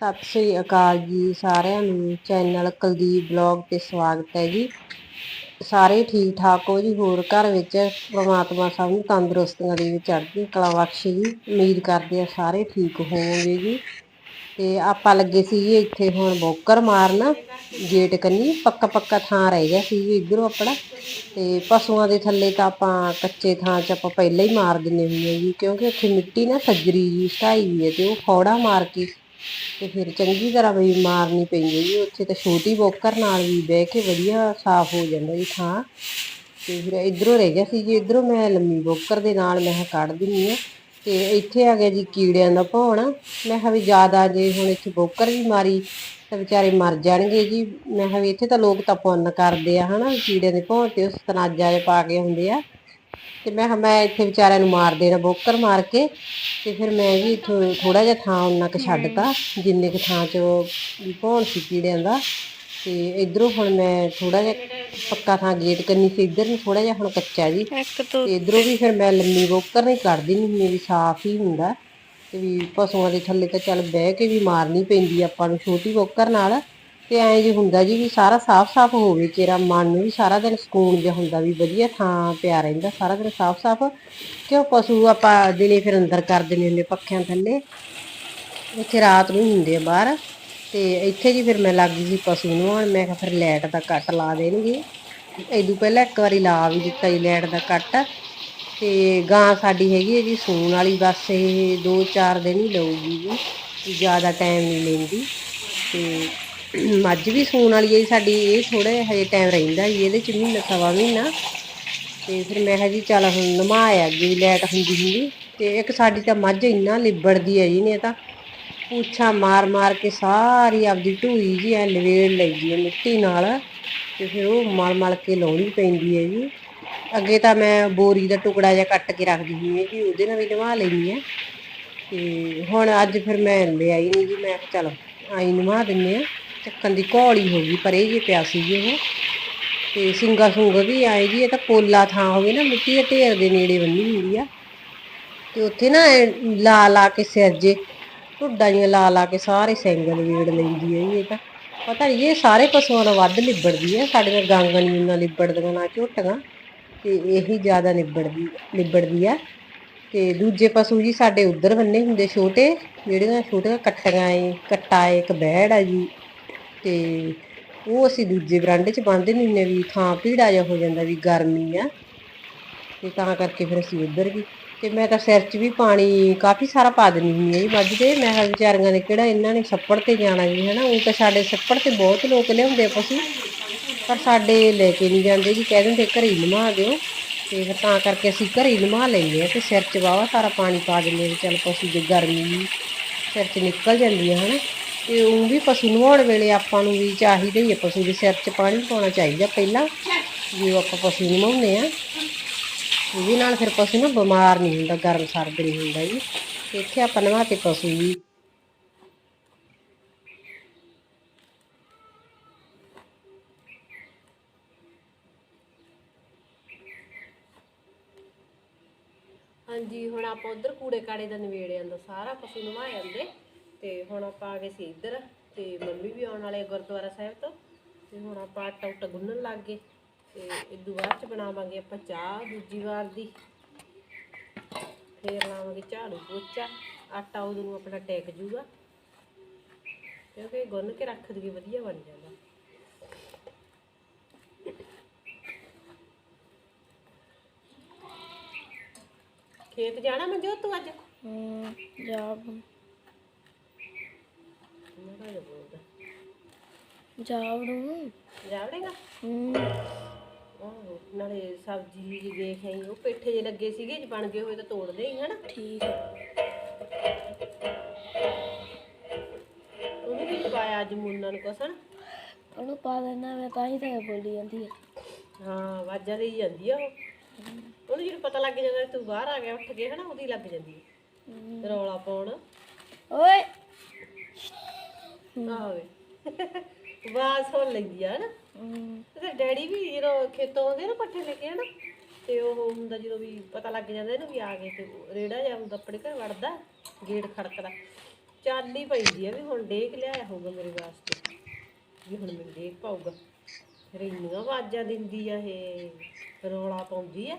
ਸਤਿ ਸ੍ਰੀ ਅਕਾਲ ਜੀ ਸਾਰਿਆਂ ਨੂੰ। ਚੈਨਲ ਕੁਲਦੀਪ ਬਲੌਗ ਤੇ ਸਵਾਗਤ ਹੈ ਜੀ। ਸਾਰੇ ਠੀਕ ਠਾਕ ਹੋ ਜੀ? ਹੋਰ ਘਰ ਵਿੱਚ ਪ੍ਰਮਾਤਮਾ ਸਭ ਨੂੰ ਤੰਦਰੁਸਤੀਆਂ ਦੇ ਵਿੱਚ ਚੜ੍ਹਦੀ ਕਲਾ ਬਖਸ਼ੇ ਜੀ। ਉਮੀਦ ਕਰਦੇ ਆ ਸਾਰੇ ਠੀਕ ਹੋਵੋਗੇ ਜੀ। ਤੇ ਆਪਾਂ ਲੱਗੇ ਸੀ ਜੀ ਇੱਥੇ ਹੁਣ ਬੋਕਰ ਮਾਰਨ। ਗੇਟ ਕੰਨੀ ਪੱਕਾ ਪੱਕਾ ਥਾਂ ਰਹਿ ਗਿਆ ਸੀ ਜੀ ਇਧਰੋਂ ਆਪਣਾ। ਤੇ ਪਸ਼ੂਆਂ ਦੇ ਥੱਲੇ ਤਾਂ ਆਪਾਂ ਕੱਚੇ ਥਾਂ 'ਚ ਆਪਾਂ ਪਹਿਲਾਂ ਹੀ ਮਾਰ ਦਿੰਨੇ ਹੁੰਦੇ ਜੀ, ਕਿਉਂਕਿ ਉੱਥੇ ਮਿੱਟੀ ਨਾ ਸੱਜਰੀ ਜੀ ਢਾਈ ਹੋਈ ਹੈ ਤੇ ਉਹ ਫੌੜਾ ਮਾਰ ਕੇ ਤੇ ਫਿਰ ਚੰਗੀ ਤਰ੍ਹਾਂ ਵੀ ਮਾਰਨੀ ਪੈਂਦੀ ਜੀ। ਉੱਥੇ ਤਾਂ ਛੋਟੀ ਬੋਕਰ ਨਾਲ ਵੀ ਬਹਿ ਕੇ ਵਧੀਆ ਸਾਫ਼ ਹੋ ਜਾਂਦਾ ਜੀ ਥਾਂ। ਤੇ ਫਿਰ ਇਧਰੋਂ ਰਹਿ ਗਿਆ ਸੀ ਜੀ। ਇਧਰੋਂ ਮੈਂ ਲੰਮੀ ਬੋਕਰ ਦੇ ਨਾਲ ਮੈਂ ਕੱਢ ਦਿੰਨੀ ਆ ਤੇ ਇੱਥੇ ਆ ਗਿਆ ਜੀ ਕੀੜਿਆਂ ਦਾ ਭੌਣ। ਮੈਂ ਕਿਹਾ ਵੀ ਜ਼ਿਆਦਾ ਜੇ ਹੁਣ ਇੱਥੇ ਬੋਕਰ ਵੀ ਮਾਰੀ ਤਾਂ ਵਿਚਾਰੇ ਮਰ ਜਾਣਗੇ ਜੀ। ਮੈਂ ਕਿਹਾ ਵੀ ਇੱਥੇ ਤਾਂ ਲੋਕ ਤਾਂ ਪੁੰਨ ਕਰਦੇ ਆ ਹਨਾ। ਕੀੜਿਆਂ ਦੇ ਭੌਣ ਤੇ ਉਸ ਤਨਾਜਾ ਦੇ ਪਾ ਕੇ ਹੁੰਦੇ ਆ। ਤੇ ਮੈਂ ਕਿਹਾ ਮੈਂ ਇੱਥੇ ਵਿਚਾਰਿਆਂ ਨੂੰ ਮਾਰ ਦੇਣਾ ਬੋਕਰ ਮਾਰ ਕੇ। ਤੇ ਫਿਰ ਮੈਂ ਵੀ ਇੱਥੋਂ ਥੋੜਾ ਜਿਹਾ ਥਾਂ ਉਹਨਾਂ ਕੁ ਛੱਡਤਾ ਜਿੰਨੇ ਕੁ ਥਾਂ 'ਚ ਭੌਣ ਸੀ ਕੀੜਿਆਂ ਦਾ। ਤੇ ਇਧਰੋਂ ਹੁਣ ਮੈਂ ਥੋੜਾ ਜਿਹਾ ਪੱਕਾ ਥਾਂ ਗੇਟ ਕਰਨੀ ਸੀ ਇਧਰ ਨੂੰ ਥੋੜਾ ਜਿਹਾ ਹੁਣ ਕੱਚਾ ਜੀ। ਤੋਂ ਇਧਰੋਂ ਵੀ ਫਿਰ ਮੈਂ ਲੰਮੀ ਬੋਕਰ ਨਹੀਂ ਕੱਢਦੀ ਨਹੀਂ ਵੀ ਸਾਫ਼ ਹੀ ਹੁੰਦਾ। ਤੇ ਵੀ ਪਸ਼ੂਆਂ ਦੇ ਥੱਲੇ ਤਾਂ ਚੱਲ ਬਹਿ ਕੇ ਵੀ ਮਾਰਨੀ ਪੈਂਦੀ ਆਪਾਂ ਨੂੰ ਛੋਟੀ ਬੋਕਰ ਨਾਲ। ਤੇ ਐਂ ਜੀ ਹੁੰਦਾ ਜੀ ਵੀ ਸਾਰਾ ਸਾਫ਼-ਸਾਫ਼ ਹੋਵੇ, ਤੇਰਾ ਮਨ ਨੂੰ ਵੀ ਸਾਰਾ ਦਿਨ ਸਕੂਨ ਜਿਹਾ ਹੁੰਦਾ ਵੀ ਵਧੀਆ ਥਾਂ ਪਿਆ ਰਹਿੰਦਾ, ਸਾਰਾ ਦਿਨ ਸਾਫ਼-ਸਾਫ਼ ਕਿਉਂ ਪਸ਼ੂ ਆਪਾਂ ਦਿਨੇ ਫਿਰ ਅੰਦਰ ਕਰ ਦਿੰਦੇ ਹੁੰਦੇ ਪੱਖਿਆਂ ਥੱਲੇ ਇੱਥੇ ਰਾਤ ਨੂੰ ਹੁੰਦੇ ਆ ਬਾਹਰ। ਤੇ ਇੱਥੇ ਜੀ ਫਿਰ ਮੈਂ ਲੱਗ ਗਈ ਸੀ ਪਸ਼ੂ ਨੂੰ ਮੈਂ ਕਿਹਾ ਫਿਰ ਲਾਈਟ ਦਾ ਕੱਟ ਲਾ ਦੇਣਗੇ। ਇਦੋਂ ਪਹਿਲਾਂ ਇੱਕ ਵਾਰੀ ਲਾ ਵੀ ਦਿੱਤਾ ਜੀ ਲਾਈਟ ਦਾ ਕੱਟ। ਤੇ ਗਾਂ ਸਾਡੀ ਹੈਗੀ ਹੈ ਜੀ, ਸੂਣ ਵਾਲੀ ਬਸ ਇਹ 2-4 ਦਿਨ ਹੀ ਲਊਗੀ ਜੀ, ਜ਼ਿਆਦਾ ਟਾਈਮ ਨਹੀਂ ਲੈਂਦੀ। ਤੇ ਮੱਝ ਵੀ ਸੂਣ ਵਾਲੀ ਹੈ ਜੀ ਸਾਡੀ, ਇਹ ਥੋੜਾ ਹਜੇ ਟਾਈਮ ਰਹਿੰਦਾ ਜੀ, ਇਹਦੇ ਚ ਮਹੀਨਾ ਸਵਾ ਮਹੀਨਾ। ਤੇ ਫਿਰ ਮੈਂ ਕਿਹਾ ਜੀ, ਚੱਲ ਹੁਣ ਨਮਾਇਆ ਜੀ ਲੈਟ ਹੁੰਦੀ ਹੁੰਦੀ। ਤੇ ਇੱਕ ਸਾਡੀ ਤਾਂ ਮੱਝ ਇੰਨਾ ਲਿਬੜਦੀ ਹੈ ਜੀ ਨੇ ਤਾਂ। ਪੂਛਾ ਮਾਰ ਮਾਰ ਕੇ ਸਾਰੀ ਆਪਦੀ ਢੂਈ ਜੀ, ਐ ਲਵੇੜ ਲਈ ਹੈ ਮਿੱਟੀ ਨਾਲ। ਤੇ ਫਿਰ ਉਹ ਮਲ ਮਲ ਕੇ ਲਾਉਣੀ ਪੈਂਦੀ ਹੈ ਜੀ। ਅੱਗੇ ਤਾਂ ਮੈਂ ਬੋਰੀ ਦਾ ਟੁਕੜਾ ਜਿਹਾ ਕੱਟ ਕੇ ਰੱਖਦੀ ਸੀ ਜੀ, ਉਹਦੇ ਨਾਲ ਵੀ ਨਵਾ ਲੈਣੀ ਹੈ। ਤੇ ਹੁਣ ਅੱਜ ਫਿਰ ਮੈਂ ਲਿਆਈ ਨਹੀਂ ਜੀ, ਮੈਂ ਕਿਹਾ ਆਈ ਨਵਾ ਦਿੰਨੇ ਆ ਚੱਕਣ ਦੀ ਘੋਲੀ ਹੋ ਗਈ, ਪਰ ਇਹ ਜੇ ਪਿਆ ਸੀ ਜੀ ਉਹ। ਤੇ ਸਿੰਗਾ ਸੁੰਗ ਵੀ ਆਏ ਜੀ, ਇਹ ਤਾਂ ਪੋਲਾ ਥਾਂ ਹੋਵੇ ਨਾ ਮਿੱਟੀ ਦੇ ਢੇਰ ਦੇ ਨੇੜੇ ਬੰਨੀ ਹੁੰਦੀ ਆ। ਤੇ ਉੱਥੇ ਨਾ ਲਾ ਲਾ ਕੇ ਸਿਰ ਜੇ ਢੁੱਡਾਂ ਜਿਹੀਆਂ ਲਾ ਲਾ ਕੇ ਸਾਰੇ ਸਿੰਗਲ ਵੇੜ ਲੈਂਦੀ ਹੈ ਜੀ ਇਹ ਤਾਂ। ਪਤਾ ਨਹੀਂ ਇਹ ਸਾਰੇ ਪਸ਼ੂਆਂ ਨਾਲ ਵੱਧ ਲਿਬੜਦੀ ਹੈ ਸਾਡੇ ਨਾਲ ਗਾਂਗਾਂ ਨਹੀਂ ਇੰਨਾ ਲਿਬੜਦੀਆਂ, ਨਾ ਝੋਟੀਆਂ। ਤੇ ਇਹੀ ਜ਼ਿਆਦਾ ਲਿਬੜਦੀ ਲਿਬੜਦੀ ਆ। ਤੇ ਦੂਜੇ ਪਸ਼ੂ ਜੀ ਸਾਡੇ ਉਧਰ ਬੰਨੇ ਹੁੰਦੇ ਛੋਟੇ, ਜਿਹੜੀਆਂ ਛੋਟੀਆਂ ਕੱਟੀਆਂ ਏ ਕੱਟਾ ਏ ਇੱਕ ਬੈੜ ਆ ਜੀ। ਤੇ ਉਹ ਅਸੀਂ ਦੂਜੇ ਬਰਾਂਡੇ 'ਚ ਬੰਨ੍ਹਦੇ ਨਹੀਂ ਹੁੰਦੇ ਵੀ ਥਾਂ ਭੀੜਾ ਜਿਹਾ ਹੋ ਜਾਂਦਾ ਵੀ ਗਰਮੀ ਆ। ਤੇ ਤਾਂ ਕਰਕੇ ਫਿਰ ਅਸੀਂ ਉੱਧਰ ਵੀ, ਤੇ ਮੈਂ ਤਾਂ ਸਿਰ 'ਚ ਵੀ ਪਾਣੀ ਕਾਫੀ ਸਾਰਾ ਪਾ ਦਿੰਦੀ ਹੁੰਦੀ ਹਾਂ ਜੀ ਮੱਝ ਦੇ। ਮੈਂ ਕਿਹਾ ਵਿਚਾਰੀਆਂ ਨੇ ਕਿਹੜਾ ਇਹਨਾਂ ਨੇ ਛੱਪੜ ਤੇ ਜਾਣਾ ਜੀ, ਹਨਾ? ਉਹ ਤਾਂ ਸਾਡੇ ਛੱਪੜ ਤੇ ਬਹੁਤ ਲੋਕ ਲਿਆਉਂਦੇ ਆ ਪਸ਼ੂ, ਪਰ ਸਾਡੇ ਲੈ ਕੇ ਨਹੀਂ ਜਾਂਦੇ ਜੀ, ਕਹਿ ਦਿੰਦੇ ਘਰੇ ਹੀ ਨਮਾ ਦਿਓ। ਤੇ ਫਿਰ ਤਾਂ ਕਰਕੇ ਅਸੀਂ ਘਰੇ ਹੀ ਨਮਾ ਲੈਂਦੇ ਆ ਤੇ ਸਿਰ 'ਚ ਵਾਵਾ ਸਾਰਾ ਪਾਣੀ ਪਾ ਦਿੰਦੇ ਆ ਚੱਲ ਪਸ਼ੂ ਦੀ ਗਰਮੀ ਸਿਰ 'ਚ ਨਿਕਲ ਜਾਂਦੀ ਆ ਹਨਾ? ਤੇ ਉਹ ਵੀ ਪਸ਼ੂ ਨਵਾਉਣ ਵੇਲੇ ਆਪਾਂ ਨੂੰ ਵੀ ਚਾਹੀਦਾ ਹੀ ਆ, ਪਸ਼ੂ ਦੇ ਸਿਰ 'ਚ ਪਾਣੀ ਪਾਉਣਾ ਚਾਹੀਦਾ ਪਹਿਲਾਂ, ਜੇ ਆਪਾਂ ਪਸ਼ੂ ਨਮਾਉਂਦੇ ਆ। ਇਹਦੇ ਨਾਲ ਫਿਰ ਪਸ਼ੂ ਨਾ ਬਿਮਾਰ ਨਹੀਂ ਹੁੰਦਾ, ਗਰਮ ਸਰਦ ਨਹੀਂ ਹੁੰਦਾ ਜੀ। ਇੱਥੇ ਆਪਾਂ ਨਵਾਤੇ ਪਸ਼ੂ ਜੀ ਹਾਂਜੀ, ਹੁਣ ਆਪਾਂ ਉਧਰ ਕੂੜੇ ਕਾੜੇ ਦਾ ਨਿਵੇੜੇ ਆਂਦਾ ਸਾਰਾ ਪਸ਼ੂ ਨਵਾ ਜਾਂਦੇ ਤੇ ਹੁਣ ਆਪਾਂ ਆ ਗਏ ਸੀ ਇੱਧਰ ਤੇ ਮੰਮੀ ਵੀ ਆਉਣ ਵਾਲੇ ਗੁਰਦੁਆਰਾ ਸਾਹਿਬ ਤੋਂ। ਤੇ ਹੁਣ ਆਪਾਂ ਆਟਾ ਉਟਾ ਗੁੰਨਣ ਲੱਗ ਗਏ। ਤੇ ਇਦੋਂ ਬਾਅਦ ਚ ਬਣਾਵਾਂਗੇ ਆਪਾਂ ਚਾਹ ਦੂਜੀ ਵਾਰ ਦੀ। ਫੇਰ ਲਾਵਾਂਗੇ ਝਾੜੂ ਪੋਚਾ। ਆਟਾ ਉਦੋਂ ਨੂੰ ਆਪਣਾ ਟੇਕ ਜੂਗਾ। ਕਿਉਂਕਿ ਗੁੰਨ ਕੇ ਰੱਖ ਦਈਏ, ਵਧੀਆ ਬਣ ਜਾਂਦਾ। ਖੇਤ ਜਾਣਾ ਮਨਜੋਤ ਤੂੰ ਅੱਜ? ਹਮ, ਜਾ ਬੋਲਦਾ ਜਾਵੜੂ। ਜਾਵੜੇਗਾ? ਆਹੋ ਨਾਲੇ ਸਬਜ਼ੀ ਜੀ ਦੇਖ ਆਈ ਉਹ ਪੇਠੇ ਜੇ ਲੱਗੇ ਸੀਗੇ ਜੇ ਬਣ ਗਏ ਹੋਏ ਤਾਂ ਤੋੜਦੇ ਹੀ ਹਨਾ? ਠੀਕ ਉਹਨੂੰ ਵੀ ਪਾਇਆ ਅੱਜ ਮੁੰਨਾ ਨੂੰ ਕਸਣ ਉਹਨੂੰ ਪਾ ਦੇਣਾ ਮੈਂ ਤਾਂ ਹੀ ਤਾਂ ਬੋਲੀ ਜਾਂਦੀ ਹੈ ਹਾਂ ਆਵਾਜ਼ਾਂ ਦੇਈ ਜਾਂਦੀ ਆ ਉਹ। ਉਹਨੂੰ ਜਦੋਂ ਪਤਾ ਲੱਗ ਜਾਂਦਾ ਵੀ ਤੂੰ ਬਾਹਰ ਆ ਗਿਆ ਉੱਠ ਕੇ ਹਨਾ ਉਹਦੀ ਲੱਗ ਜਾਂਦੀ ਹੈ। ਰੌਲਾ ਪਾਉਣ। ਓਏ! ਆਵੇ। ਸੁਣ ਲੈਂਦੀ ਆ ਤੇ ਡੈਡੀ ਵੀ ਜਦੋਂ ਖੇਤੋਂ ਆਉਂਦੇ ਨਾ ਪੱਠੇ ਲੈ ਕੇ ਹਨਾ? ਤੇ ਉਹ ਹੁੰਦਾ ਜਦੋਂ ਵੀ ਪਤਾ ਲੱਗ ਜਾਂਦਾ ਇਹਨੂੰ ਵੀ ਆ ਗਏ ਤੇ ਉਹ ਰੇੜਾ ਜਾਂ ਹੁੰਦਾ ਆਪਣੇ ਘਰ ਵੜਦਾ ਗੇਟ ਖੜਕਦਾ। ਚੱਲ ਹੀ ਪੈਂਦੀ ਆ ਵੀ ਹੁਣ ਡੇਕ ਲਿਆਇਆ ਹੋਊਗਾ ਮੇਰੇ ਵਾਸਤੇ। ਵੀ ਹੁਣ ਮੈਨੂੰ ਡੇਕ ਪਾਊਗਾ। ਫਿਰ ਇੰਨੀਆਂ ਆਵਾਜ਼ਾਂ ਦਿੰਦੀ ਆ ਇਹ ਰੌਲਾ ਪਾਉਂਦੀ ਆ।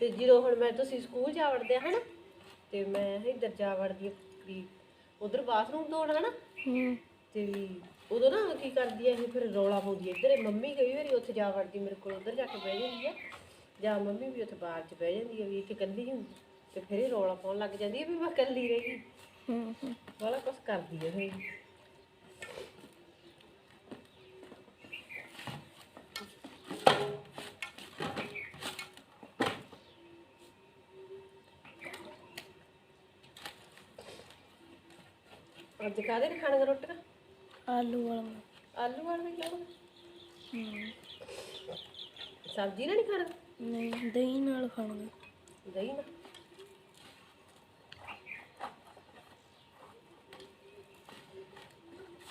ਤੇ ਜਦੋਂ ਹੁਣ ਮੈਂ ਤੁਸੀਂ ਸਕੂਲ ਜਾ ਵੜਦੇ ਹਨਾ? ਤੇ ਮੈਂ ਇੱਧਰ ਜਾ ਵੜਦੀ ਵੀ ਉਧਰ ਬਾਥਰੂਮ ਧੋਣ ਹਨਾ? ਹੂੰ। ਤੇ ਉਦੋਂ ਨਾ ਕੀ ਕਰਦੀ ਆ ਇਹ ਫਿਰ ਰੌਲਾ ਪਾਉਂਦੀ ਆ। ਇੱਧਰ ਮੰਮੀ ਕਈ ਵਾਰੀ ਉੱਥੇ ਜਾ ਵੜਦੀ ਮੇਰੇ ਕੋਲ ਉਧਰ ਜਾ ਕੇ ਬਹਿ ਜਾਂਦੀ ਆ। ਜਾਂ ਮੰਮੀ ਵੀ ਉੱਥੇ ਬਾਹਰ ਚ ਬਹਿ ਜਾਂਦੀ ਆ ਵੀ ਇੱਥੇ ਇਕੱਲੀ ਹੁੰਦੀ ਤੇ ਫਿਰ ਇਹ ਰੌਲਾ ਪਾਉਣ ਲੱਗ ਜਾਂਦੀ ਆ ਵੀ ਮੈਂ ਇਕੱਲੀ ਰਹਿ। ਹੂੰ ਹੂੰ। ਬੜਾ ਕੁਛ ਕਰਦੀ ਆ ਇਹ ਅੱਜ ਕਾਹਦੇ ਨੇ ਖਾਣੀਆਂ ਰੋਟੀਆਂ? ਆਲੂ ਵਾਲਾ। ਆਲੂ ਵਾਲੀਆਂ ਕਿਉਂ ਹੂੰ। ਸਬਜ਼ੀ ਨਾਲ ਨਹੀਂ ਖਾਣਾ ਨਹੀਂ ਦਹੀਂ ਨਾਲ ਖਾਣਾ ਦਹੀਂ ਨਾਲ?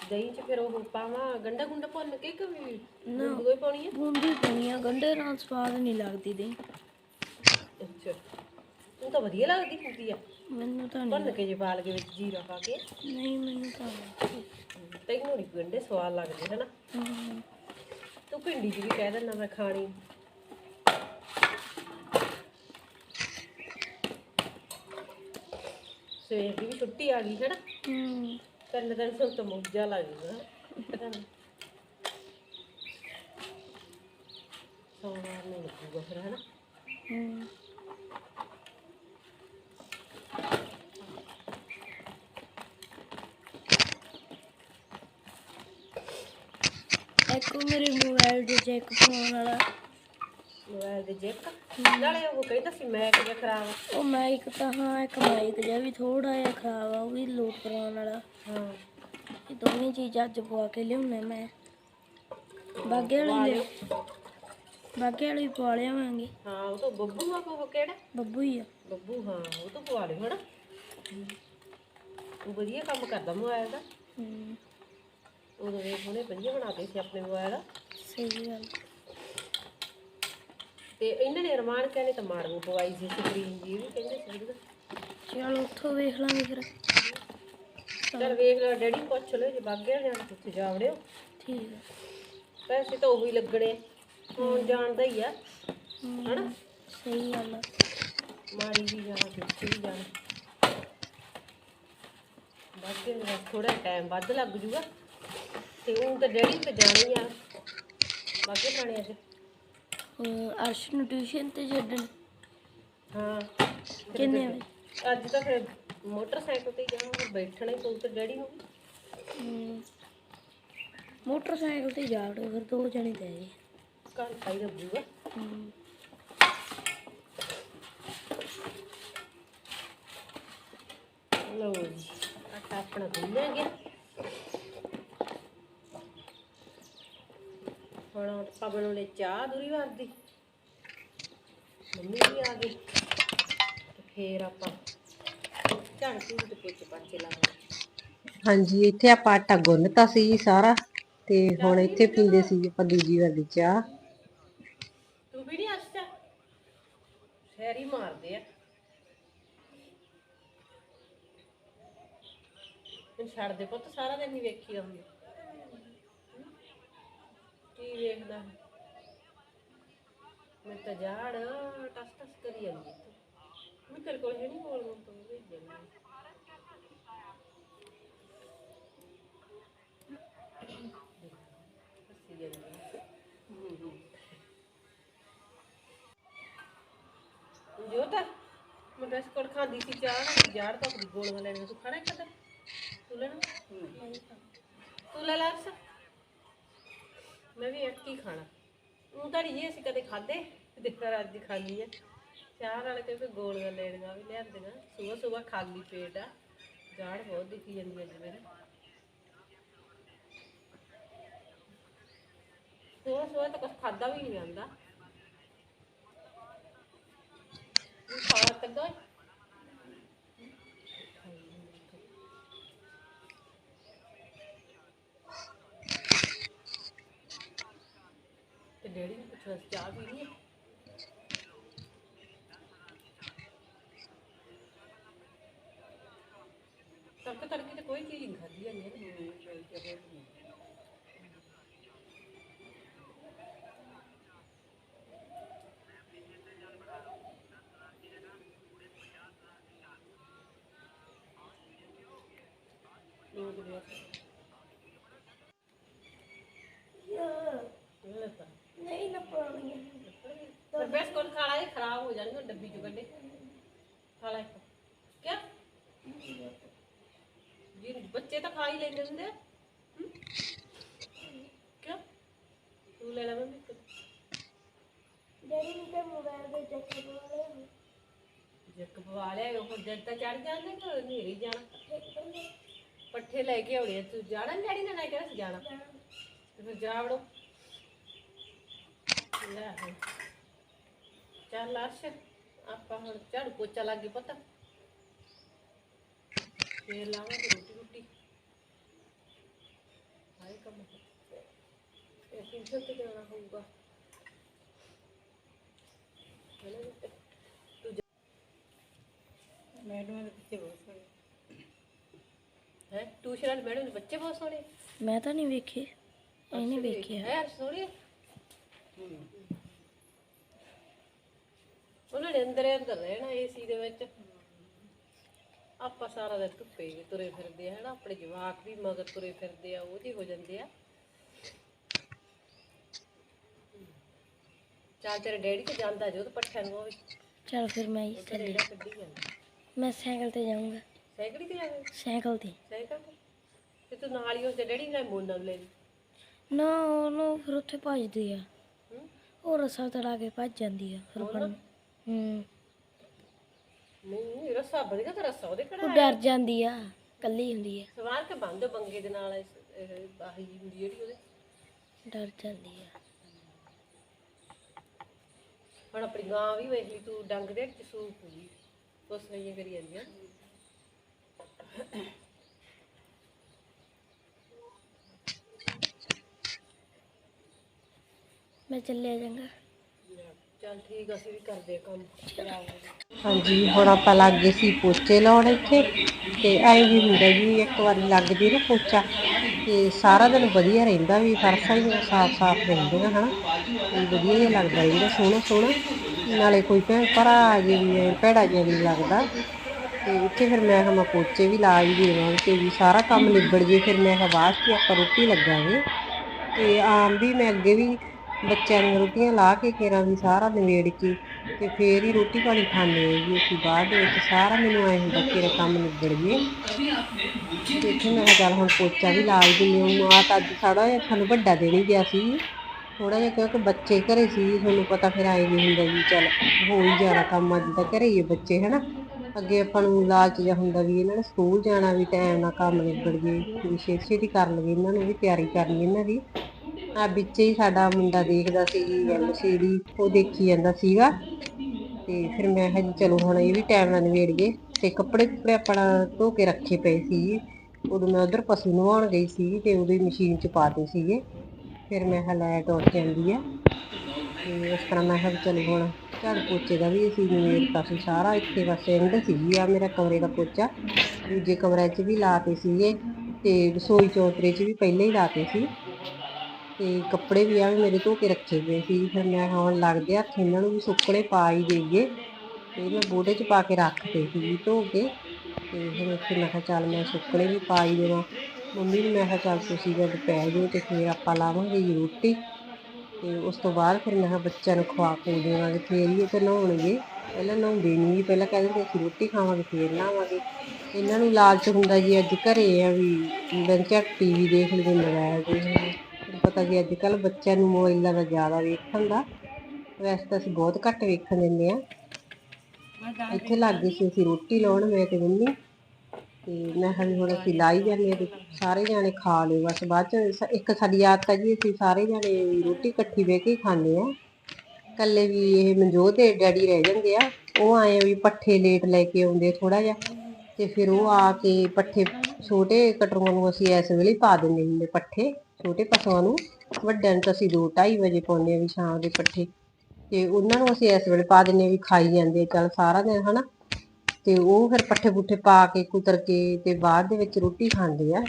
ਦਹੀਂ ਚ ਫਿਰ ਉਹ ਪਾਵਾਂ ਗੰਡਾ ਗੁੰਡਾ ਭੁੰਨ ਕੇ ਕਿ ਵੀ ਨਿੰਬੂ ਹੀ ਪਾਉਣੀ ਆ? ਬੂੰਦੀ ਪਾਉਣੀ ਆ। ਗੰਢੇ ਨਾਲ ਸਵਾਦ ਨਹੀਂ ਲੱਗਦੀ ਦਹੀਂ। ਅੱਛਾ। ਉਹ ਤਾਂ ਵਧੀਆ ਲੱਗਦੀ ਹੁੰਦੀ ਆ। ਮੈਨੂੰ ਤਾਂ ਨਹੀਂ ਭੁੰਨ ਕੇ ਜੇ ਪਾ ਲਗੇ ਵਿੱਚ ਜੀਰਾ ਪਾ ਕੇ। ਨਹੀਂ ਮੈਨੂੰ ਤਾਂ ਨਹੀਂ। ਤੈਨੂੰ ਨਹੀਂ ਗੰਡੇ ਸਵਾਦ ਲੱਗਦੇ ਹਨਾ? ਹੂੰ ਤੂੰ ਭਿੰਡੀ ਜੀ ਵੀ ਕਹਿ ਦਿੰਦਾ ਮੈਂ ਖਾਣੀ। ਸਵੇਰ ਦੀ ਵੀ ਛੁੱਟੀ ਆ ਗਈ ਹਨਾ? ਹੂੰ ਤਿੰਨ ਦਿਨ ਤਾਂ ਮੁੱਜਾ ਨਹੀਂ ਸੋਮਵਾਰ ਨੂੰ ਲੱਗੂਗਾ ਫਿਰ ਹਨਾ? ਹੂੰ ਇੱਕ ਉਹ ਮੇਰੇ ਮੋਬਾਈਲ ਦੇ ਚੈੱਕ ਫੋਨ ਵਾਲਾ। ਮੋਬਾਈਲ ਦੇ ਜੇਕ ਨਾਲੇ ਉਹ ਕਹਿੰਦਾ ਸੀ ਮੈਂ ਕਿਹਾ ਖਰਾਬ। ਆ। ਉਹ ਮਾਈਕ ਤਾਂ ਹਾਂ ਇੱਕ ਮਾਈਕ ਜਿਹਾ ਵੀ ਥੋੜਾ ਜਿਹਾ ਖਰਾਬ ਆ ਉਹ ਵੀ ਲੋਡ ਕਰਾਉਣ ਵਾਲਾ। ਹਾਂ। ਇਹ ਦੋਵੇਂ ਚੀਜ਼ਾਂ ਅੱਜ ਪਵਾ ਕੇ ਲਿਆਉਣਾ ਮੈਂ। ਬਾਗੇ ਵਾਲੀ ਲੈ ਬਾਗੇ ਵਾਲੀ ਪਵਾ ਲਿਆਵਾਂਗੇ। ਹਾਂ ਉਹ ਤਾਂ ਬੱਬੂ ਆ ਉਹ ਕਿਹੜਾ? ਬੱਬੂ ਹੀ ਆ। ਬੱਬੂ ਹਾਂ ਉਹ ਤਾਂ ਪਵਾ ਲਿਓ ਹਨਾ। ਉਹ ਵਧੀਆ ਕੰਮ ਕਰਦਾ ਮੋਬਾਈਲ ਦਾ। ਹੂੰ। ਉਦੋਂ ਵੇਖ ਉਹਨੇ ਵਧੀਆ ਬਣਾਤੇ ਸੀ ਆਪਣੇ ਮੋਬਾਈਲ ਸਹੀ ਗੱਲ। ਤੇ ਇਹਨਾਂ ਨੇ ਅਰਮਾਨ ਕਹਿੰਦੇ ਤਾਂ ਮਾੜੂ ਪਵਾਈ ਸੀ ਸਕਰੀਨ ਜੀ ਵੀ ਕਹਿੰਦੇ ਸੀ ਵਧੀਆ। ਚਲ ਉੱਥੋਂ ਵੇਖ ਲਾਂਗੇ ਫਿਰ। ਚੱਲ ਵੇਖ ਲਓ ਡੈਡੀ ਨੂੰ ਪੁੱਛ ਲਓ ਜੇ ਬਾਗੇ ਜਾਣ ਉੱਥੇ ਜਾ ਵੜਿਓ। ਠੀਕ ਆ। ਪੈਸੇ ਤਾਂ ਉਹੀ ਲੱਗਣੇ ਹੁਣ ਜਾਣਦਾ ਹੀ ਆ ਹੂੰ, ਹਨਾ। ਸਹੀ ਗੱਲ ਆ। ਮਾੜੀ ਵੀ ਜਾਣਾ ਕਿੱਥੇ ਵੀ ਜਾਣਾ। ਦਾ ਥੋੜਾ ਟਾਈਮ ਵੱਧ ਲੱਗ ਜੂਗਾ। ਤੇ ਉਹ ਤਾਂ ਡੈਡੀ ਤੇ ਜਾਣੀ ਆ। ਬਾਗੇ ਪਾਣੀ ਅੱਜ ਅਰਸ਼ ਨੂੰ ਟਿਊਸ਼ਨ ਤੇ ਛੱਡਣ। ਹਾਂ। ਕਿੰਨੇ ਵਜੇ ਅੱਜ ਤਾਂ ਫਿਰ ਮੋਟਰਸਾਈਕਲ ਤੇ ਜਾਵਾਂਗੇ ਬੈਠਣਾ ਹੀ ਪਊ ਤੇ ਡੈਡੀ ਨੂੰ ਵੀ। ਮੋਟਰਸਾਈਕਲ ਤੇ ਜਾ ਵੜੋ ਫਿਰ ਦੋ ਜਣੇ ਤੇ ਆਏ ਘਰ ਪਾਈ ਹੂੰ ਲਓ ਜੀ ਆਟਾ ਆਪਣਾ ਗਿਆ ਹੁਣ ਆਪਾਂ ਬਣਾਉਣੇ ਚਾਹ ਦੂਰੀ ਵਾਰ ਦੀ ਮੰਮੀ ਵੀ ਆ ਗਈ ਤੇ ਫੇਰ ਆਪਾਂ ਝਾੜ ਝੂੜ ਤੇ ਪੋਚੇ ਪਾਚੇ ਲਾਵਾਂਗੇ। ਹਾਂਜੀ ਇੱਥੇ ਆਪਾਂ ਆਟਾ ਗੁੰਨਤਾ ਸੀ ਜੀ ਸਾਰਾ ਤੇ ਹੁਣ ਇੱਥੇ ਪੀਂਦੇ ਸੀ ਆਪਾਂ ਦੂਜੀ ਵਾਰ ਦੀ ਚਾਹ। ਤੂੰ ਵੀ ਨਹੀਂ ਆਸਤਾ ਸ਼ਹਿਰੀ ਮਾਰਦੇ ਆ। ਹੁਣ ਛੱਡ ਦੇ ਪੁੱਤ ਸਾਰਾ ਦਿਨ ਹੀ ਵੇਖੀ ਰਹੂੰਗੀ ਕੀ ਵੇਖਦਾ ਮੈਂ ਤਾਂ ਜਾੜ ਟਸ ਟਸ ਕਰੀ ਜਾਂਦੀ ਮੈਂ ਤੇਰੇ ਕੋਲ ਹੈ ਨਹੀਂ ਕੋਲ ਨੂੰ ਤੋਂ ਭੇਜ ਜਾਂਦੀ ਹੈ। ਜੋਤ ਮੈਂ ਬਿਸਕੁਟ ਖਾਂਦੀ ਸੀ ਚਾਹ ਜਾੜ ਤਾਂ ਆਪਣੀ ਗੋਲੀਆਂ ਲੈਣੀਆਂ ਤੂੰ ਖਾਣਾ ਕਦੇ ਤੂੰ ਲੈਣਾ? ਤੂੰ ਲੈ ਲੈ ਅਰਸ਼। ਮੈਂ ਵੀ ਅਟਕੀ ਖਾਣਾ। ਉਹ ਤਾਂ ਨਹੀਂ ਅਸੀਂ ਕਦੇ ਖਾਦੇ ਤੇ ਅੱਜ ਖਾਣੀ ਹੈ ਚਾਹ ਨਾਲ ਕਿਉਂਕਿ ਗੋਲੀਆਂ ਲੈਣੀਆਂ ਵੀ ਲਿਆਂਦੀਆਂ ਸਵੇਰ ਸਵੇਰ ਖਾਲੀ ਪੇਟ ਆ। ਜਾੜ ਬਹੁਤ ਦਿਖੀ ਜਾਂਦੀ ਅੱਜ ਮੇਰੇ। ਸਵੇਰ ਸਵੇਰ ਤਾਂ ਕੁਛ ਖਾਦਾ ਵੀ ਨਹੀਂ ਜਾਂਦਾ। ਖਾਣਾ ਤੱਗਾ ਡੈਡੀ ਨੂੰ ਪੁੱਛਿਆ ਸੀ ਚਾਹ ਪੀਣੀ ਹੈ ਚੀਜ਼ ਨਹੀਂ ਖਾਧੀ ਜਾਂਦੀ ਹੈ ਨਾ। ਲੋਕ ਦੇ ਨਹੀਂ ਨਾ ਪਾਉਣੀ ਬਿਸਕੁਟ ਖਾਣਾ ਇਹ ਖਰਾਬ ਹੋ ਜਾਣਗੇ ਡੱਬੀ ਚੋਂ ਕੱਢੇ। ਖਾ ਲੈ ਇੱਕ। ਕਿਆ ਜੀ ਬੱਚੇ ਤਾਂ ਖਾ ਹੀ ਲੈਂਦੇ ਹੁੰਦੇ ਆ? ਕਿਆ ਤੂੰ ਲੈ ਲੈ ਮੰਮੀ ਇੱਕ। ਡੈਡੀ ਨੂੰ ਤੇ ਮੋਬਾਈਲ ਦੇ ਚੱਕਰ ਵਾਲੇ ਜੱਕ ਪਵਾ ਲਿਆ ਉਹ ਜਦ ਤਾਂ ਚੜ ਜਾਂਦੇ ਕਿ ਜਾਣਾ। ਪੱਠੇ ਲੈ ਕੇ ਆਉਣੇ। ਤੂੰ ਜਾਣਾ ਨੀ ਡੈਡੀ ਨਾਲ? ਲੈ ਕੇ ਅਸੀਂ ਜਾਣਾ। ਤੇ ਫਿਰ ਜਾ ਵੜੋ। ਲੈ ਹੁਣ ਚੱਲ ਅਰਸ਼ ਆਪਾਂ ਹੁਣ ਝਾੜੂ ਪੋਚਾ ਲੱਗ ਗਈ ਪਤਾ ਫੇਰ ਲਾਵਾਂਗੇ ਰੋਟੀ ਰੋਟੀ ਹਾਏ ਕੰਮ ਇਹ ਕਿੰਨੇ ਤੇ ਜਾਣਾ ਹੋਊਗਾ ਹੈ ਨਾ ਬੇਟੇ? ਤੂੰ ਮੈਡਮ ਦੇ ਬੱਚੇ ਬਹੁਤ ਸਾਰੇ ਹੈ ਟਿਊਸ਼ਨ ਵਾਲੇ ਮੈਡਮ ਦੇ ਬੱਚੇ ਬਹੁਤ ਸੋਹਣੇ ਮੈਂ ਤਾਂ ਨਹੀਂ ਵੇਖੇ ਇਹਨੇ ਵੇਖਿਆ ਹੈ ਸੋਹਣੇ ਉਹਨਾਂ ਨੇ ਅੰਦਰ ਅੰਦਰ ਰਹਿਣਾ ਏਸੀ ਦੇ ਵਿੱਚ। ਆਪਾਂ ਸਾਰਾ ਦਿਨ ਧੁੱਪੇ ਹੀ ਤੁਰੇ ਫਿਰਦੇ ਆ ਹਨਾ? ਆਪਣੇ ਜਵਾਕ ਵੀ ਮਗਰ ਤੁਰੇ ਫਿਰਦੇ ਆ ਉਹ ਜੀ ਹੋ ਜਾਂਦੇ ਆ। ਚੱਲ ਤੇਰੇ ਡੈਡੀ ਤੇ ਜਾਂਦਾ ਜੋ ਤੇ ਪੱਠਿਆਂ ਨੂੰ ਉਹ ਵੀ। ਚਲ ਫਿਰ ਮੈਂ ਹੀ ਕੱਢੀ ਜਾਂਦਾ। ਮੈਂ ਸਾਈਕਲ ਤੇ ਜਾਊਂਗਾ। ਸਾਈਕਲ ਹੀ ਤੇ ਜਾਵੇ ਸਾਈਕਲ ਤੇ। ਸਾਈਕਲ ਤੇ? ਤੇ ਤੂੰ ਨਾਲ ਹੀ ਉਸਦੇ ਡੈਡੀ ਨਾਲ ਮੋਨਾ ਨੂੰ ਲੈ ਲਈ। ਨਾ ਉਹਨੂੰ ਫਿਰ ਉੱਥੇ ਭੱਜਦੀ ਆ। ਉਹ ਰਸਾ ਤੜਾ ਕੇ ਭੱਜ ਜਾਂਦੀ ਆ ਫਿਰ? ਫੜਨ ਹੂੰ। ਨਹੀਂ ਰੱਸਾ ਤਾਂ ਰੱਸਾ ਉਹਦੇ ਉਹ ਕਿਹੜਾ ਡਰ ਜਾਂਦੀ ਆ ਕੱਲੀ ਹੁੰਦੀ ਆ। ਸਵਾਰ ਕੇ ਬੰਦ ਬੰਗੇ ਦੇ ਨਾਲ ਇਸ- ਇਹ ਬਾਹੀ ਜਿਹੀ ਹੁੰਦੀ ਜਿਹੜੀ ਉਹਦੇ। ਡਰ ਜਾਂਦੀ ਆ। ਹੁਣ ਆਪਣੀ ਗਾਂ ਵੀ ਵੇਖ ਲਈ ਤੂੰ ਡੰਗ ਦੇ ਚ ਸੂਪ ਹੋਈ ਉਸ ਲਈ ਕਰੀ ਜਾਂਦੀ ਮੈਂ ਚੱਲਿਆ ਜਾਂਗਾ ਚੱਲ ਠੀਕ ਅਸੀਂ ਵੀ ਕਰਦੇ ਕੰਮ। ਹਾਂਜੀ ਹੁਣ ਆਪਾਂ ਲੱਗ ਗਏ ਸੀ ਪੋਚੇ ਲਾਉਣ ਇੱਥੇ ਤੇ ਐਂ ਵੀ ਹੁੰਦਾ ਜੀ ਇੱਕ ਵਾਰੀ ਲੱਗ ਜੇ ਨਾ ਪੋਚਾ ਤੇ ਸਾਰਾ ਦਿਨ ਵਧੀਆ ਰਹਿੰਦਾ ਵੀ ਫਰਸ਼ਾਂ ਹੀ ਸਾਫ਼-ਸਾਫ਼ ਰਹਿੰਦੀਆਂ ਹਨਾ। ਵੀ ਵਧੀਆ ਜਿਹਾ ਲੱਗਦਾ ਰਹਿੰਦਾ ਸੋਹਣਾ ਸੋਹਣਾ। ਨਾਲੇ ਕੋਈ ਭੈਣ ਭਰਾ ਆ ਜੇ ਵੀ ਐਂ ਭੈੜਾ ਜਿਹਾ ਨਹੀਂ ਲੱਗਦਾ। ਤੇ ਇੱਥੇ ਫਿਰ ਮੈਂ ਕਿਹਾ ਮੈਂ ਪੋਚੇ ਵੀ ਲਾ ਹੀ ਦੇਵਾਂ ਤੇ ਵੀ ਸਾਰਾ ਕੰਮ ਨਿਬੜ ਜੇ ਫਿਰ ਮੈਂ ਕਿਹਾ ਬਾਅਦ 'ਚ ਆਪਾਂ ਰੋਟੀ ਲੱਗਾਂਗੇ। ਤੇ ਆਮ ਵੀ ਮੈਂ ਅੱਗੇ ਵੀ ਬੱਚਿਆਂ ਨੂੰ ਰੋਟੀਆਂ ਲਾ ਕੇ ਕੇਰਾਂ ਵੀ ਸਾਰਾ ਨਿਬੇੜ ਕੇ ਤੇ ਫੇਰ ਹੀ ਰੋਟੀ ਪਾਣੀ ਖਾਂਦੇ ਹਾਂ ਜੀ। ਅਸੀਂ ਬਾਅਦ ਦੇ ਵਿੱਚ ਸਾਰਾ ਮੈਨੂੰ ਐ ਹੁੰਦਾ ਕਿ ਕੰਮ ਨਿਬੜ ਜੇ। ਤੇ ਮੈਂ ਕਿਹਾ ਚੱਲ ਹੁਣ ਪੋਚਾ ਵੀ ਲਾ ਹੀ ਦਿੰਦੀ ਹਾਂ। ਆ ਤਾਂ ਅੱਜ ਸਾੜਾ ਜਿਹਾ ਸਾਨੂੰ ਵੱਡਾ ਦੇਣ ਹੀ ਗਿਆ ਸੀ। ਥੋੜਾ ਜਿਹਾ ਕਿਉਂਕਿ ਬੱਚੇ ਘਰੇ ਸੀ, ਤੁਹਾਨੂੰ ਪਤਾ ਫਿਰ ਆਏ ਨਹੀਂ ਹੁੰਦਾ ਜੀ ਚੱਲ ਹੋ ਹੀ ਜਾਣਾ ਕੰਮ ਅੱਜ ਤਾਂ ਘਰੇ ਹੀ ਆ ਬੱਚੇ, ਹਨਾ। ਅੱਗੇ ਆਪਾਂ ਨੂੰ ਲਾਲਚ ਜਿਹਾ ਹੁੰਦਾ ਵੀ ਇਹਨਾਂ ਨੇ ਸਕੂਲ ਜਾਣਾ ਵੀ ਟਾਈਮ ਨਾਲ ਕੰਮ ਨਿਬੜ ਜੇ। ਵੀ ਛੇਤੀ ਛੇਤੀ ਕਰ ਲਵੇ, ਇਹਨਾਂ ਨੂੰ ਵੀ ਤਿਆਰੀ ਕਰਨੀ ਇਹਨਾਂ ਦੀ। ਆ ਵਿੱਚ ਹੀ ਸਾਡਾ ਮੁੰਡਾ ਦੇਖਦਾ ਸੀ ਐਲਸੀਡੀ ਉਹ ਦੇਖੀ ਜਾਂਦਾ ਸੀਗਾ। ਤੇ ਫਿਰ ਮੈਂ ਕਿਹਾ ਚਲੋ ਹੁਣ ਇਹ ਵੀ ਟਾਈਮ ਨਾਲ ਨਿਬੇੜੀਏ ਤੇ ਕੱਪੜੇ ਕੁੱਪੜੇ ਆਪਣਾ ਧੋ ਕੇ ਰੱਖੇ ਪਏ ਸੀ ਉਦੋਂ ਮੈਂ ਉਧਰ ਪਸ਼ੂ ਨਵਾਉਣ ਗਈ ਸੀ ਤੇ ਉਦੋਂ ਮਸ਼ੀਨ 'ਚ ਪਾਤੇ ਸੀਗੇ। ਫਿਰ ਮੈਂ ਕਿਹਾ ਲਾਈਟ ਉੱਠ ਜਾਂਦੀ ਆ। ਤੇ ਇਸ ਤਰ੍ਹਾਂ ਮੈਂ ਕਿਹਾ ਚਲੋ ਹੁਣ ਝਾੜੂ ਪੋਚੇ ਦਾ ਵੀ ਅਸੀਂ ਨਿਬੇੜਤਾ ਸੀ ਸਾਰਾ ਇੱਥੇ ਬਸ ਐਂਡ ਸੀਗੀ ਆ ਮੇਰਾ ਕਮਰੇ ਦਾ ਪੋਚਾ। ਦੂਜੇ ਕਮਰੇ 'ਚ ਵੀ ਲਾਤੇ ਸੀਗੇ ਤੇ ਰਸੋਈ ਚੌਂਤਰੇ 'ਚ ਵੀ ਪਹਿਲਾਂ ਹੀ ਲਾਤੇ ਸੀ। ਤੇ ਕੱਪੜੇ ਵੀ ਆ ਮੇਰੇ ਧੋ ਕੇ ਰੱਖੇ ਪਏ ਸੀ। ਫਿਰ ਮੈਂ ਹੁਣ ਲੱਗਦੇ ਹੱਥ ਇਹਨਾਂ ਨੂੰ ਵੀ ਸੁੱਕਣੇ ਪਾ ਹੀ ਦੇਈਏ। ਤੇ ਮੈਂ ਬੋੜੇ 'ਚ ਪਾ ਕੇ ਰੱਖਦੇ ਸੀ ਧੋ ਕੇ। ਤੇ ਫਿਰ ਉੱਥੇ ਮੈਂ ਕਿਹਾ ਚੱਲ ਮੈਂ ਸੁੱਕਣੇ ਵੀ ਪਾ ਹੀ ਦੇਵਾਂ। ਮੰਮੀ ਨੂੰ ਮੈਂ ਕਿਹਾ ਚੱਲ ਤੁਸੀਂ ਜਦ ਪੈ ਜਾਓ ਤੇ ਫਿਰ ਆਪਾਂ ਲਾਵਾਂਗੇ ਜੀ ਰੋਟੀ। ਤੇ ਉਸ ਤੋਂ ਬਾਅਦ ਫਿਰ ਮੈਂ ਕਿਹਾ ਬੱਚਿਆਂ ਨੂੰ ਖਵਾ ਕੇ ਦੇਵਾਂਗੇ, ਫੇਰ ਹੀ ਇਹ ਤੇ ਨਹਾਉਣਗੇ। ਪਹਿਲਾਂ ਨਹਾਉਂਦੇ ਨਹੀਂ ਜੀ ਪਹਿਲਾਂ ਕਹਿੰਦੇ ਸੀ ਅਸੀਂ ਰੋਟੀ ਖਾਵਾਂਗੇ, ਫੇਰ ਨਹਾਵਾਂਗੇ। ਇਹਨਾਂ ਨੂੰ ਲਾਲਚ ਹੁੰਦਾ ਜੀ ਅੱਜ ਘਰੇ ਆ ਵੀ ਦਿਨ ਝੱਟ ਟੀਵੀ ਦੇਖ ਲਈਏ ਮੋਬਾਈਲ ਦੇਖ ਲਈਏ। ਪਤਾ ਜੀ ਅੱਜ ਕੱਲ ਬੱਚਿਆਂ ਨੂੰ ਮੋਬਾਈਲਾਂ ਦਾ ਜ਼ਿਆਦਾ ਵੇਖਣ ਦਾ ਵੈਸੇ ਤਾਂ ਅਸੀਂ ਬਹੁਤ ਘੱਟ ਵੇਖਣ ਦਿੰਦੇ ਆ ਇੱਥੇ ਲੱਗ ਗਏ ਸੀ ਅਸੀਂ ਰੋਟੀ ਲਾਉਣ, ਮੈਂ ਤੇ ਮੰਮੀ ਤੇ ਮੈਂ ਕਿਹਾ ਵੀ ਹੁਣ ਅਸੀਂ ਲਾਈ ਜਾਂਦੇ ਹਾਂ ਤੇ ਸਾਰੇ ਜਾਣੇ ਖਾ ਲਏ ਬਸ ਬਾਅਦ ਚ ਇੱਕ ਸਾਡੀ ਆਦਤ ਆ ਜੀ, ਅਸੀਂ ਸਾਰੇ ਜਾਣੇ ਰੋਟੀ ਇਕੱਠੀ ਬਹਿ ਕੇ ਖਾਂਦੇ ਆ ਇਕੱਲੇ ਵੀ ਇਹ ਮਨਜੋਤ ਦੇ ਡੈਡੀ ਰਹਿ ਜਾਂਦੇ ਆ, ਉਹ ਆਏ ਆ ਵੀ ਪੱਠੇ ਲੇਟ ਲੈ ਕੇ ਆਉਂਦੇ ਥੋੜਾ ਜਿਹਾ ਤੇ ਫਿਰ ਉਹ ਆ ਕੇ ਪੱਠੇ ਛੋਟੇ ਕਟਰੂਆਂ ਨੂੰ ਅਸੀਂ ਇਸ ਵੇਲੇ ਪਾ ਦਿੰਦੇ ਹੁੰਦੇ ਪੱਠੇ। ਛੋਟੇ ਪਸ਼ੂਆਂ ਨੂੰ, ਵੱਡਿਆਂ ਨੂੰ ਤਾਂ ਅਸੀਂ 2:30 ਵਜੇ ਪਾਉਂਦੇ ਆ ਵੀ ਸ਼ਾਮ ਦੇ ਪੱਠੇ। ਤੇ ਉਹਨਾਂ ਨੂੰ ਅਸੀਂ ਇਸ ਵੇਲੇ ਪਾ ਦਿੰਦੇ ਵੀ ਖਾਈ ਜਾਂਦੇ ਆ, ਚੱਲ ਸਾਰਾ ਦਿਨ, ਹਨਾ? ਤੇ ਉਹ ਫਿਰ ਪੱਠੇ ਪੁੱਠੇ ਪਾ ਕੇ, ਕੁਤਰ ਕੇ ਤੇ ਬਾਅਦ ਦੇ ਵਿੱਚ ਰੋਟੀ ਖਾਂਦੇ ਆ।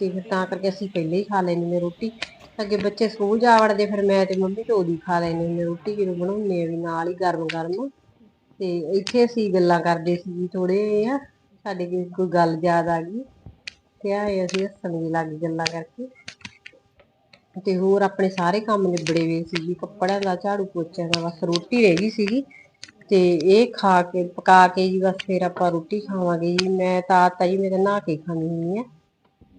ਤੇ ਫਿਰ ਤਾਂ ਕਰਕੇ ਅਸੀਂ ਪਹਿਲੇ ਹੀ ਖਾ ਲੈਂਦੇ ਨੇ ਰੋਟੀ। ਅੱਗੇ ਬੱਚੇ ਸਕੂਲ ਜਾ ਵੜਦੇ, ਫਿਰ ਮੈਂ ਤੇ ਮੰਮੀ ਤੇ ਉਦੋਂ ਖਾ ਲੈਂਦੇ ਨੇ ਰੋਟੀ ਜਦੋਂ ਬਣਾਉਂਦੇ ਆ ਵੀ ਨਾਲ ਹੀ ਗਰਮ ਗਰਮ ਤੇ ਇੱਥੇ ਅਸੀਂ ਗੱਲਾਂ ਕਰਦੇ ਸੀ ਥੋੜੇ ਆ, ਸਾਡੇ ਕੋਈ ਗੱਲ ਯਾਦ ਆ ਗਈ। ਤੇ ਆਏ ਅਸੀਂ ਹੱਸਣ ਵੀ ਲੱਗ ਗੱਲਾਂ ਕਰਕੇ। ਤੇ ਹੋਰ ਆਪਣੇ ਸਾਰੇ ਕੰਮ ਨਿਬੜੇ ਹੋਏ ਸੀ ਜੀ ਕੱਪੜਿਆਂ ਦਾ, ਝਾੜੂ ਪੋਚਿਆਂ ਦਾ, ਬਸ ਰੋਟੀ ਰਹਿ ਗਈ ਸੀਗੀ। ਤੇ ਇਹ ਖਾ ਕੇ, ਪਕਾ ਕੇ ਜੀ ਬਸ ਫਿਰ ਆਪਾਂ ਰੋਟੀ ਖਾਵਾਂਗੇ ਜੀ। ਮੈਂ ਤਾਂ ਆਤਾ ਮੇਰੇ ਨਹਾ ਕੇ ਖਾਣੀ ਹੁੰਦੀ ਆ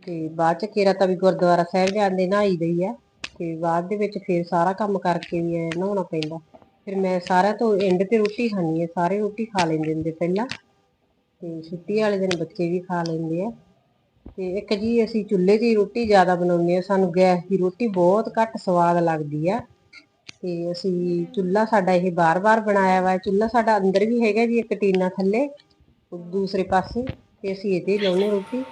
ਤੇ ਬਾਅਦ ਚ ਕੇਰਾ ਤਾਂ ਵੀ ਗੁਰਦੁਆਰਾ ਸਾਹਿਬ ਜਾਂਦੇ ਨਹਾਈ ਦਈ ਆ। ਤੇ ਬਾਅਦ ਦੇ ਵਿੱਚ ਫਿਰ ਸਾਰਾ ਕੰਮ ਕਰਕੇ ਵੀ ਐ ਨਹਾਉਣਾ ਪੈਂਦਾ। ਫਿਰ ਮੈਂ ਸਾਰਿਆਂ ਤੋਂ ਐਂਡ ਤੇ ਰੋਟੀ ਖਾਣੀ ਆ ਸਾਰੇ ਰੋਟੀ ਖਾ ਲੈਂਦੇ ਹੁੰਦੇ ਪਹਿਲਾਂ। ਤੇ ਛੁੱਟੀ ਵਾਲੇ ਦਿਨ ਬੱਚੇ ਵੀ ਖਾ ਲੈਂਦੇ ਆ। ਤੇ ਇੱਕ ਜੀ ਅਸੀਂ ਚੁੱਲ੍ਹੇ ਹੀ ਰੋਟੀ ਜ਼ਿਆਦਾ ਬਣਾਉਂਦੇ ਆ ਸਾਨੂੰ ਗੈਸ ਦੀ ਰੋਟੀ ਬਹੁਤ ਘੱਟ ਸਵਾਦ ਲੱਗਦੀ ਆ। ਤੇ ਅਸੀਂ ਚੁੱਲ੍ਹਾ ਸਾਡਾ ਇਹ ਬਾਰ-ਬਾਰ ਬਣਾਇਆ ਵਾ। ਚੁੱਲ੍ਹਾ ਸਾਡਾ ਅੰਦਰ ਵੀ ਹੈਗਾ ਜੀ ਇੱਕ ਟੀਨਾ ਥੱਲੇ ਦੂਸਰੇ ਪਾਸੇ। ਤੇ ਅਸੀਂ ਇਹਦੇ ਹੀ ਲਾਉਂਦੇ ਰੋਟੀ।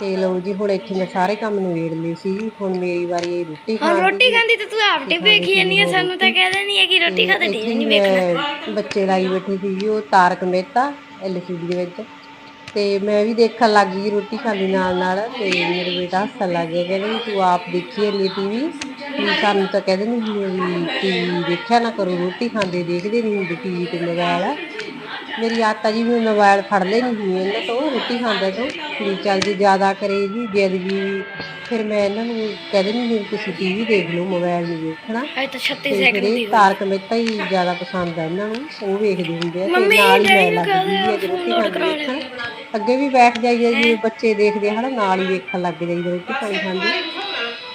ਤੇ ਲਓ ਜੀ ਹੁਣ ਇੱਥੇ ਮੈਂ ਸਾਰੇ ਕੰਮ ਨਿਬੇੜ ਲਏ ਸੀ। ਜੀ ਹੁਣ ਮੇਰੀ ਵਾਰੀ ਰੋਟੀ ਖਾਣ ਦੀ। ਰੋਟੀ ਖਾਂਦੀ ਤੇ ਤੂੰ ਆਪ ਟਿਪ ਵੇਖੀ ਜਾਂਦੀ ਆ। ਸਾਨੂੰ ਤਾਂ ਕਹਿ ਦੇਣੀ ਹੈ ਕਿ ਰੋਟੀ ਖਾਦੇ ਇੱਥੇ ਹੀ ਮੈਂ ਬੱਚੇ ਲਾਈ ਬੈਠੀ ਸੀ ਜੀ ਉਹ ਤਾਰਕ ਮਹਿਤਾ ਐਲਸੀਡੀ ਦੇ ਵਿੱਚ। ਤੇ ਮੈਂ ਵੀ ਦੇਖਣ ਲੱਗ ਗਈ ਰੋਟੀ ਖਾਂਦੀ ਨਾਲ ਨਾਲ ਤੇ ਮੇਰੇ ਬੇਟਾ ਹੱਸਣ ਲੱਗ ਗਿਆ, ਕਹਿੰਦਾ ਵੀ ਤੂੰ ਆਪ ਦੇਖੀ ਨਹੀਂ ਟੀਵੀ? ਵੀ ਸਾਨੂੰ ਤਾਂ ਕਹਿੰਦੇ ਨਹੀਂ ਹੁੰਦੇ ਵੀ ਟੀਵੀ ਦੇਖਿਆ ਨਾ ਕਰੋ, ਰੋਟੀ ਖਾਂਦੇ ਦੇਖਦੇ ਨਹੀਂ ਹੁੰਦੇ ਟੀਵੀ ਤੇ ਮੋਬਾਈਲ ਮੇਰੀ ਆਤਾ ਜੀ ਵੀ ਮੋਬਾਈਲ ਫੜ ਲੈਣੀ ਹੁੰਦੀ ਇਹਨਾਂ ਤੋਂ ਰੋਟੀ ਖਾਂਦੇ ਤੋਂ। ਵੀ ਚੱਲ ਜੀ ਜ਼ਿਆਦਾ ਕਰੇ ਜੀ ਜਿੱਦ ਜੀ ਫਿਰ ਮੈਂ ਇਹਨਾਂ ਨੂੰ ਕਹਿ ਦਿੰਦੀ ਵੀ ਤੁਸੀਂ ਟੀਵੀ ਦੇਖ ਲਓ ਮੋਬਾਈਲ ਨਹੀਂ ਦੇਖਣਾ ਅਜੇ ਤਾਂ 36 ਤੇ ਸੈਕਿੰਡ ਜਿਹੜੇ ਤਾਰਕ ਮਹਿਤਾ ਹੀ ਜ਼ਿਆਦਾ ਪਸੰਦ ਆ ਇਹਨਾਂ ਨੂੰ ਉਹ ਵੇਖਦੇ ਹੁੰਦੇ ਆ ਤੇ ਨਾਲ ਹੀ ਮੈਂ ਲੱਗਦੀ ਆ ਜੇ ਰੋਟੀ ਖਾਂਦੀ ਦੇਖਣ ਅੱਗੇ ਵੀ ਬੈਠ ਜਾਈਏ ਜਿਵੇਂ ਬੱਚੇ ਦੇਖਦੇ ਹਨਾ ਨਾਲ ਹੀ ਵੇਖਣ ਲੱਗ ਜਾਈਦਾ ਰੋਟੀ ਪਾਣੀ ਖਾਂਦੀ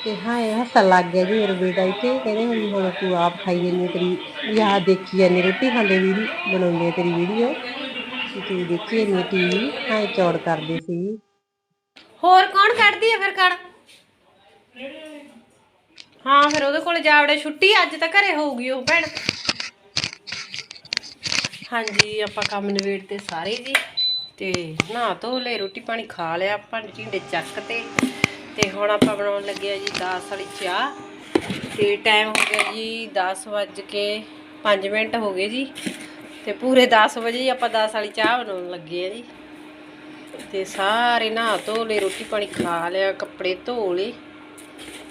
ਤੇ ਹਾਂ ਇਹ ਹੱਸਣ ਲੱਗ ਗਿਆ ਜੀ ਮੇਰਾ ਬੇਟਾ ਇੱਥੇ। ਕਹਿੰਦੇ ਹੁਣ ਹੁਣ ਤੂੰ ਆਪ ਖਾਈ ਜਾਂਦੀ ਤੇਰੀ ਯਾ ਦੇਖੀ ਜਾਂਦੀ ਰੋਟੀ ਖਾਂਦੇ ਵੀ ਬਣਾਉਂਦੇ ਤੇਰੀ ਵੀਡੀਓ ਤੇ ਤੂੰ ਦੇਖੀ ਜਾਂਦੀ ਟੀਵੀ ਹਾਂ ਚੌੜ ਕਰਦੇ ਸੀ। ਹੋਰ ਕੌਣ ਕੱਢਦੀ ਆ ਫਿਰ ਕਣ? ਹਾਂ, ਫਿਰ ਉਹਦੇ ਕੋਲ ਜਾਵੜੇ ਛੁੱਟੀ, ਅੱਜ ਤਾਂ ਘਰੇ ਹੋਊਗੀ ਉਹ ਭੈਣ। ਹਾਂਜੀ, ਆਪਾਂ ਕੰਮ ਨਿਬੇੜ ਤੇ ਸਾਰੇ ਜੀ, ਤੇ ਨਹਾ ਧੋ ਲੈ ਰੋਟੀ ਪਾਣੀ ਖਾ ਲਿਆ ਭਾਂਡੇ ਢੀਂਡੇ ਚੱਕ ਤੇ। ਤੇ ਹੁਣ ਆਪਾਂ ਬਣਾਉਣ ਲੱਗੇ ਆ ਜੀ 10 ਵਾਲੀ ਚਾਹ। ਤੇ ਟਾਈਮ ਹੋ ਗਿਆ ਜੀ 10 ਵੱਜ ਕੇ 5 ਮਿੰਟ ਹੋ ਗਏ ਜੀ। ਤੇ ਪੂਰੇ 10 ਵਜੇ ਆਪਾਂ 10 ਵਾਲੀ ਚਾਹ ਬਣਾਉਣ ਲੱਗੇ ਆ ਜੀ। ਤੇ ਸਾਰੇ ਨਹਾ ਧੋ ਲਏ, ਰੋਟੀ ਪਾਣੀ ਖਾ ਲਿਆ, ਕੱਪੜੇ ਧੋ ਲਏ।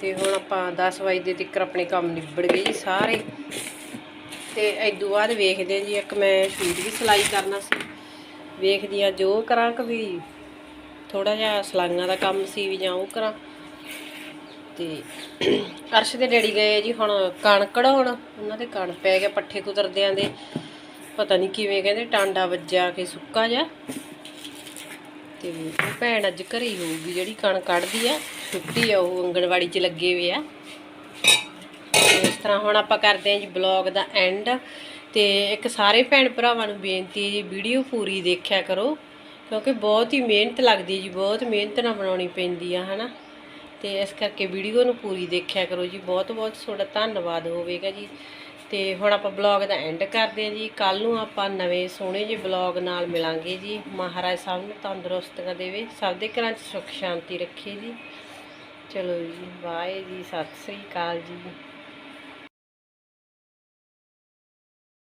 ਤੇ ਹੁਣ ਆਪਾਂ 10 ਵਜੇ ਦੇ ਤੱਕ ਆਪਣੇ ਕੰਮ ਨਿਬੜ ਗਏ ਜੀ ਸਾਰੇ। ਤੇ ਇਦੋਂ ਬਾਅਦ ਵੇਖਦੇ ਹਾਂ ਜੀ, ਇੱਕ ਮੈਂ ਸੂਟ ਵੀ ਸਿਲਾਈ ਕਰਨਾ ਸੀ। ਵੇਖਦੀ ਆ ਜੋ ਕਰਾਂ ਕਿ ਵੀ ਥੋੜਾ ਜਿਹਾ ਸਲਾਈਆਂ ਦਾ ਕੰਮ ਸੀ ਵੀ ਜਾਂ ਉਹ ਕਰਾਂ। ਤੇ ਅਰਸ਼ ਦੇ ਡੈਡੀ ਗਏ ਜੀ ਹੁਣ ਕਣ ਕਢਾਉਣ। ਉਹਨਾਂ ਦੇ ਕਣ ਪੈ ਗਏ ਪੱਠੇ ਕੁਤਰਦਿਆਂ ਦੇ। ਪਤਾ ਨਹੀਂ ਕਿਵੇਂ ਕਹਿੰਦੇ ਟਾਂਡਾ ਵੱਜਿਆ ਕਿ ਸੁੱਕਾ ਜਿਹਾ। ਤੇ ਉਹ ਭੈਣ ਅੱਜ ਘਰੇ ਹੀ ਹੋਊਗੀ, ਜਿਹੜੀ ਕਣ ਕੱਢਦੀ ਆ, ਛੁੱਟੀ ਆ, ਉਹ ਅੰਗਣਵਾੜੀ 'ਚ ਲੱਗੇ ਹੋਏ ਆ। ਇਸ ਤਰ੍ਹਾਂ ਹੁਣ ਆਪਾਂ ਕਰਦੇ ਹਾਂ ਜੀ ਬਲੌਗ ਦਾ ਐਂਡ। ਤੇ ਇੱਕ ਸਾਰੇ ਭੈਣ ਭਰਾਵਾਂ ਨੂੰ ਬੇਨਤੀ ਹੈ ਜੀ, ਵੀਡੀਓ ਪੂਰੀ ਦੇਖਿਆ ਕਰੋ। ਕਿਉਂਕਿ ਬਹੁਤ ਹੀ ਮਿਹਨਤ ਲੱਗਦੀ ਜੀ, ਬਹੁਤ ਮਿਹਨਤ ਨਾਲ ਬਣਾਉਣੀ ਪੈਂਦੀ ਆ, ਹਨਾ? ਤੇ ਇਸ ਕਰਕੇ ਵੀਡੀਓ ਨੂੰ ਪੂਰੀ ਦੇਖਿਆ ਕਰੋ ਜੀ, ਬਹੁਤ ਬਹੁਤ ਤੁਹਾਡਾ ਧੰਨਵਾਦ ਹੋਵੇਗਾ ਜੀ। ਤੇ ਹੁਣ ਆਪਾਂ ਬਲੌਗ ਦਾ ਐਂਡ ਕਰਦੇ ਹਾਂ ਜੀ। ਕੱਲ ਨੂੰ ਆਪਾਂ ਨਵੇਂ ਸੋਹਣੇ ਜਿਹੇ ਬਲੌਗ ਨਾਲ ਮਿਲਾਂਗੇ ਜੀ। ਮਹਾਰਾਜ ਸਭ ਨੂੰ ਤੰਦਰੁਸਤੀਆਂ ਦੇਵੇ, ਸਭ ਦੇ ਘਰਾਂ 'ਚ ਸੁੱਖ ਸ਼ਾਂਤੀ ਰੱਖੇ ਜੀ। ਚਲੋ ਜੀ ਬਾਏ ਜੀ, ਸਤਿ ਸ੍ਰੀ ਅਕਾਲ ਜੀ।